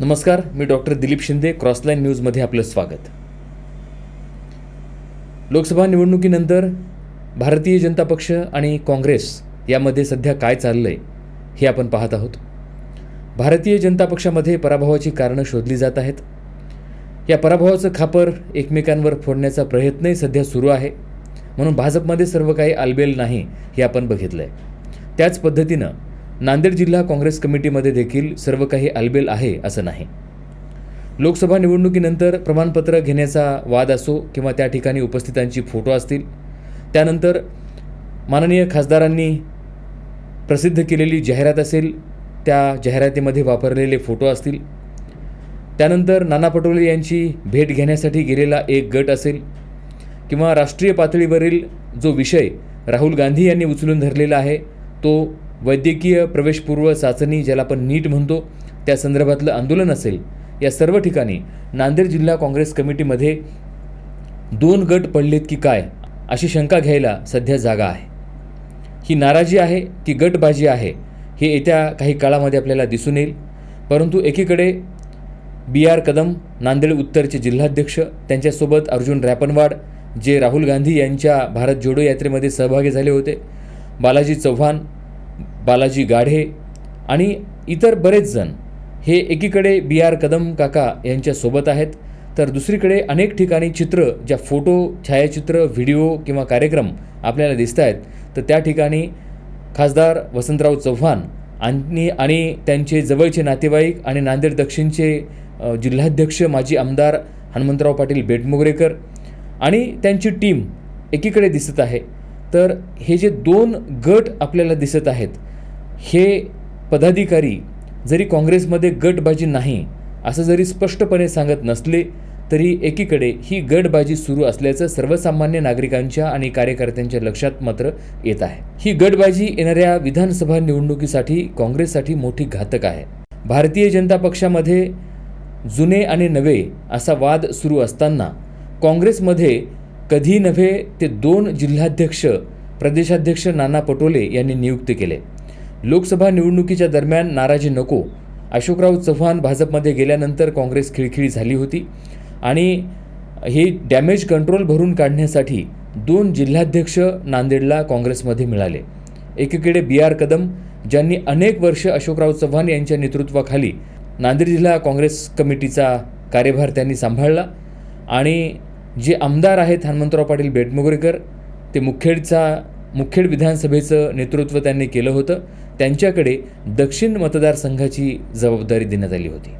नमस्कार मी doctor Dilip Shinde Crossline न्यूजमध्ये आपलं स्वागत. लोकसभा निवडणुकीनंतर भारतीय जनता पक्ष आणि काँग्रेस यामध्ये सध्या काय चाललं आहे हे आपण पाहत आहोत. भारतीय जनता पक्षामध्ये पराभवाची कारणं शोधली जात आहेत. या पराभवाचं खापर एकमेकांवर फोडण्याचा प्रयत्नही सध्या सुरू आहे. म्हणून भाजपमध्ये सर्व काही आलबेल नाही हे आपण बघितलं आहे त्याच पद्धतीनं नांदेड जिल्हा काँग्रेस कमिटीमध्ये देखील सर्व काही आलबेल आहे असं नाही. लोकसभा निवडणुकीनंतर प्रमाणपत्र घेण्याचा वाद असो किंवा त्या ठिकाणी उपस्थितांची फोटो असतील त्यानंतर माननीय खासदारांनी प्रसिद्ध केलेली जाहिरात असेल त्या जाहिरातीमध्ये वापरलेले फोटो असतील. त्यानंतर नाना पटोले यांची भेट घेण्यासाठी गेलेला एक गट असेल किंवा राष्ट्रीय पातळीवरील जो विषय राहुल गांधी यांनी उचलून धरलेला आहे तो वैद्यकीय प्रवेशपूर्व चाचणी ज्याला आपण नीट म्हणतो त्या संदर्भातलं आंदोलन असेल या सर्व ठिकाणी नांदेड जिल्हा काँग्रेस कमिटीमध्ये दोन गट पडलेत की काय अशी शंका घ्यायला सध्या जागा आहे. ही नाराजी आहे की गटबाजी आहे हे येत्या काही काळामध्ये आपल्याला दिसून येईल. परंतु एकीकडे बी आर कदम नांदेड उत्तरचे जिल्हाध्यक्ष त्यांच्यासोबत अर्जुन रॅपनवाड जे राहुल गांधी यांच्या भारत जोडो यात्रेमध्ये सहभागी झाले होते बालाजी चव्हाण बालाजी गाढे आणि इतर बरेच जण हे एकीकडे बी आर कदम काका यांच्यासोबत आहेत. तर दुसरीकडे अनेक ठिकाणी चित्र ज्या फोटो छायाचित्र व्हिडिओ किंवा कार्यक्रम आपल्याला दिसत आहेत तर त्या ठिकाणी खासदार वसंतराव चव्हाण आणि आणि त्यांचे जवळचे नातेवाईक आणि नांदेड दक्षिणचे जिल्हाध्यक्ष माजी आमदार हनुमंतराव पाटील बेटमोगरेकर आणि त्यांची टीम एकीकडे दिसत आहे. तर हे जे दोन गट आपल्याला दिसत आहेत हे पदाधिकारी जरी काँग्रेसमध्ये गटबाजी नाही असं जरी स्पष्टपणे सांगत नसले तरी एकीकडे ही गटबाजी सुरू असल्याचं सर्वसामान्य नागरिकांच्या आणि कार्यकर्त्यांच्या लक्षात मात्र येत आहे. ही गटबाजी येणाऱ्या विधानसभा निवडणुकीसाठी काँग्रेससाठी मोठी घातक आहे. भारतीय जनता पक्षामध्ये जुने आणि नवे असा वाद सुरू असताना काँग्रेसमध्ये कधी नव्हे ते दोन जिल्हाध्यक्ष प्रदेशाध्यक्ष नाना पटोले यांनी नियुक्त केले. लोकसभा निवडणुकीच्या दरम्यान नाराजी नको अशोकराव चव्हाण भाजपमध्ये गेल्यानंतर काँग्रेस खिळखिळी झाली होती आणि हे डॅमेज कंट्रोल भरून काढण्यासाठी दोन जिल्हाध्यक्ष नांदेडला काँग्रेसमध्ये मिळाले. एकीकडे बी आर कदम ज्यांनी अनेक वर्ष अशोकराव चव्हाण यांच्या नेतृत्वाखाली नांदेड जिल्हा काँग्रेस कमिटीचा कार्यभार त्यांनी सांभाळला आणि जे आमदार आहेत हनुमंतराव पाटील बेटमोगरेकर ते मुखेडचा मुखेड विधानसभेचं नेतृत्व त्यांनी केलं होतं. त्यांच्याकडे दक्षिण मतदारसंघाची जबाबदारी देण्यात आली होती.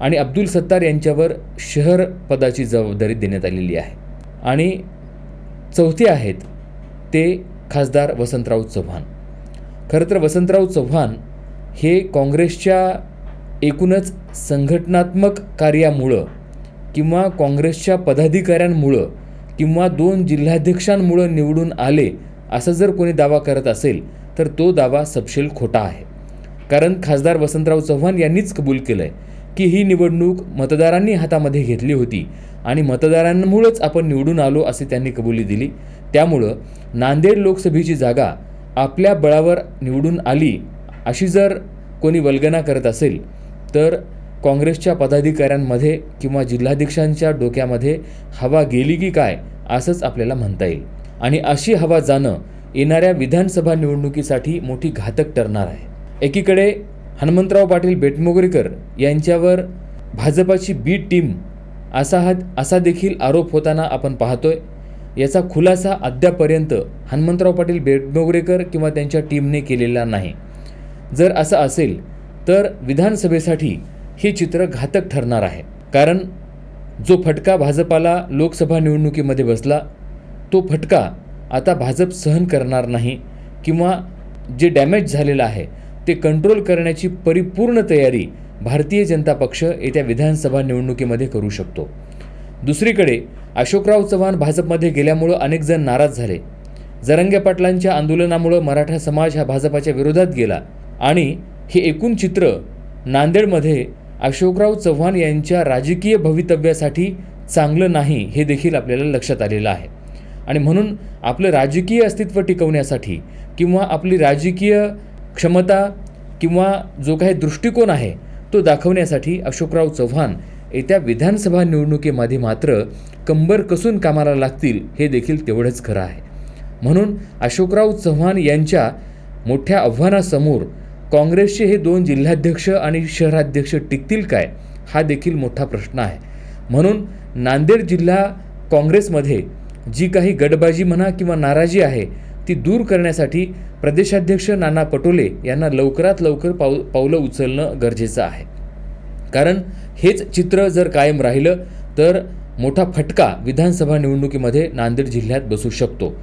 आणि अब्दुल सत्तार यांच्यावर शहर पदाची जबाबदारी देण्यात आलेली आहे. आणि चौथे आहेत ते खासदार वसंतराव चव्हाण. खरं तर वसंतराव चव्हाण हे काँग्रेसच्या एकूणच संघटनात्मक कार्यामुळं किंवा काँग्रेसच्या पदाधिकाऱ्यांमुळं किंवा दोन जिल्हाध्यक्षांमुळं निवडून आले असं जर कोणी दावा करत असेल तर तो दावा सपशेल खोटा आहे. कारण खासदार वसंतराव चव्हाण यांनीच कबूल केलं आहे की ही निवडणूक मतदारांनी हातामध्ये घेतली होती आणि मतदारांमुळंच आपण निवडून आलो असे त्यांनी कबुली दिली. त्यामुळं नांदेड लोकसभेची जागा आपल्या बळावर निवडून आली अशी जर कोणी वल्गना करत असेल तर काँग्रेसच्या पदाधिकाऱ्यांमध्ये किंवा जिल्हाधीक्षांच्या डोक्यामध्ये हवा गेली की काय असंच आपल्याला म्हणता येईल. आणि अशी हवा जाणं येणाऱ्या विधानसभा निवडणुकीसाठी मोठी घातक ठरणार आहे. एकीकडे हनुमंतराव पाटील बेटमोगरेकर यांच्यावर भाजपाची बी टीम असा हा असा देखील आरोप होताना आपण पाहतोय. याचा खुलासा अद्यापर्यंत हनुमंतराव पाटील बेटमोगरेकर किंवा त्यांच्या टीमने केलेला नाही. जर असं असेल तर विधानसभेसाठी हे चित्र घातक ठरणार आहे. कारण जो फटका भाजपाला लोकसभा निवडणुकीमध्ये बसला तो फटका आता भाजप सहन करणार नाही किंवा जे डॅमेज झालेलं आहे ते कंट्रोल करण्याची परिपूर्ण तयारी भारतीय जनता पक्ष येत्या विधानसभा निवडणुकीमध्ये करू शकतो. दुसरीकडे अशोकराव चव्हाण भाजपमध्ये गेल्यामुळं अनेकजण नाराज झाले. जरंगे पाटलांच्या आंदोलनामुळं मराठा समाज हा भाजपाच्या विरोधात गेला. आणि हे एकूण चित्र नांदेडमध्ये अशोकराव चव्हाण यांच्या राजकीय भवितव्यासाठी चांगलं नाही हे देखील आपल्याला लक्षात आलेलं आहे. आणि म्हणून आपलं राजकीय अस्तित्व टिकवण्यासाठी किंवा आपली राजकीय क्षमता किंवा जो काही दृष्टिकोन आहे तो दाखवण्यासाठी अशोकराव चव्हाण येत्या विधानसभा निवडणुकीमध्ये मात्र कंबर कसून कामाला लागतील हे देखील तेवढंच खरं आहे. म्हणून अशोकराव चव्हाण यांच्या मोठ्या आव्हानासमोर काँग्रेसचे हे दोन जिल्हाध्यक्ष आणि शहराध्यक्ष टिकतील काय? हा देखील मोठा प्रश्न आहे. म्हणून नांदेड जिल्हा काँग्रेसमध्ये जी काही गटबाजी म्हणा किंवा नाराजी आहे ती दूर करण्यासाठी प्रदेशाध्यक्ष नाना पटोले यांना लवकरात लवकर पाऊ पावलं उचलणं गरजेचं आहे. कारण हेच चित्र जर कायम राहिलं तर मोठा फटका विधानसभा निवडणुकीमध्ये नांदेड जिल्ह्यात बसू शकतो.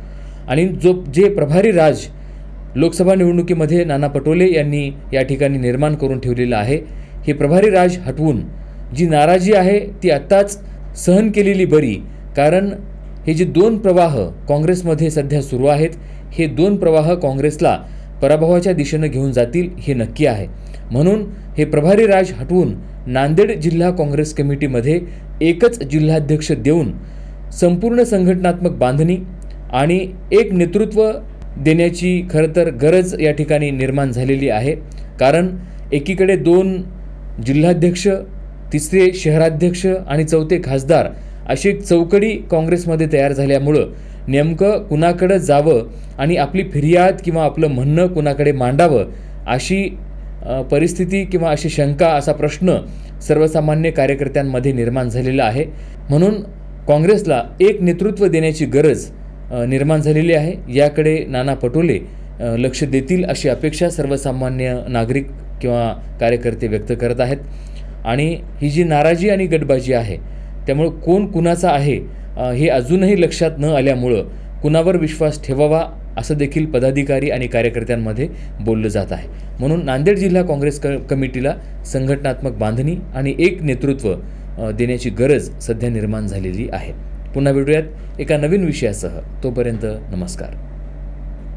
आणि जो जे प्रभारी राज लोकसभा निवडणुकीमध्ये नाना पटोले यांनी या ठिकाणी निर्माण करून ठेवलेलं आहे. हे प्रभारी राज हटवून जी नाराजी आहे ती आत्ताच सहन केलेली बरी. कारण हे जे दोन प्रवाह काँग्रेसमध्ये सध्या सुरू आहेत हे दोन प्रवाह काँग्रेसला पराभवाच्या दिशेनं घेऊन जातील हे नक्की आहे. म्हणून हे प्रभारी राज हटवून नांदेड जिल्हा काँग्रेस कमिटीमध्ये एकच जिल्हाध्यक्ष देऊन संपूर्ण संघटनात्मक बांधणी आणि एक नेतृत्व देण्याची खरं तर गरज या ठिकाणी निर्माण झालेली आहे. कारण एकीकडे दोन जिल्हाध्यक्ष तिसरे शहराध्यक्ष आणि चौथे खासदार अशी एक चौकडी काँग्रेसमध्ये तयार झाल्यामुळं नेमकं कुणाकडं जावं आणि आपली फिर्याद किंवा आपलं म्हणणं कुणाकडे मांडावं अशी परिस्थिती किंवा अशी शंका असा प्रश्न सर्वसामान्य कार्यकर्त्यांमध्ये निर्माण झालेला आहे. म्हणून काँग्रेसला एक नेतृत्व देण्याची गरज निर्माण झालेली आहे. याकडे नाना पटोले लक्ष देतील अशी अपेक्षा सर्वसामान्य नागरिक किंवा कार्यकर्ते व्यक्त करत आहेत. आणि ही जी नाराजी आणि गटबाजी आहे त्यामुळं कोण कुणाचा आहे हे अजूनही लक्षात न आल्यामुळं कुणावर विश्वास ठेवावा असं देखील पदाधिकारी आणि कार्यकर्त्यांमध्ये बोललं जात आहे. म्हणून नांदेड जिल्हा काँग्रेस क कमिटीला संघटनात्मक बांधणी आणि एक नेतृत्व देण्याची गरज सध्या निर्माण झालेली आहे. पुन्हा भेटूयात. एका नवीन विषयासह तोपर्यंत नमस्कार.